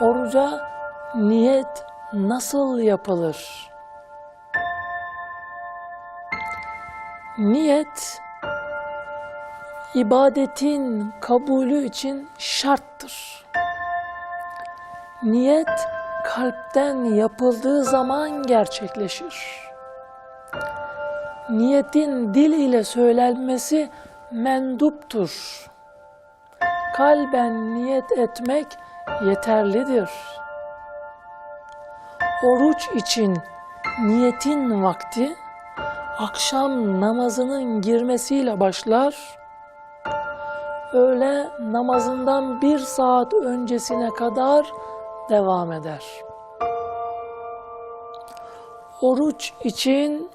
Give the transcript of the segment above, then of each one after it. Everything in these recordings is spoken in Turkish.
Oruca niyet nasıl yapılır? Niyet ibadetin kabulü için şarttır. Niyet kalpten yapıldığı zaman gerçekleşir. Niyetin dil ile söylenmesi menduptur. Kalben niyet etmek yeterlidir. Oruç için niyetin vakti akşam namazının girmesiyle başlar. Öğle namazından bir saat öncesine kadar devam eder. Oruç için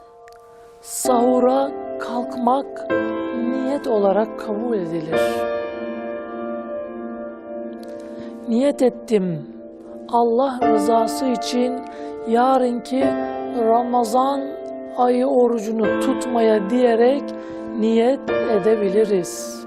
sahura kalkmak niyet olarak kabul edilir. Niyet ettim Allah rızası için yarınki Ramazan ayı orucunu tutmaya diyerek niyet edebiliriz.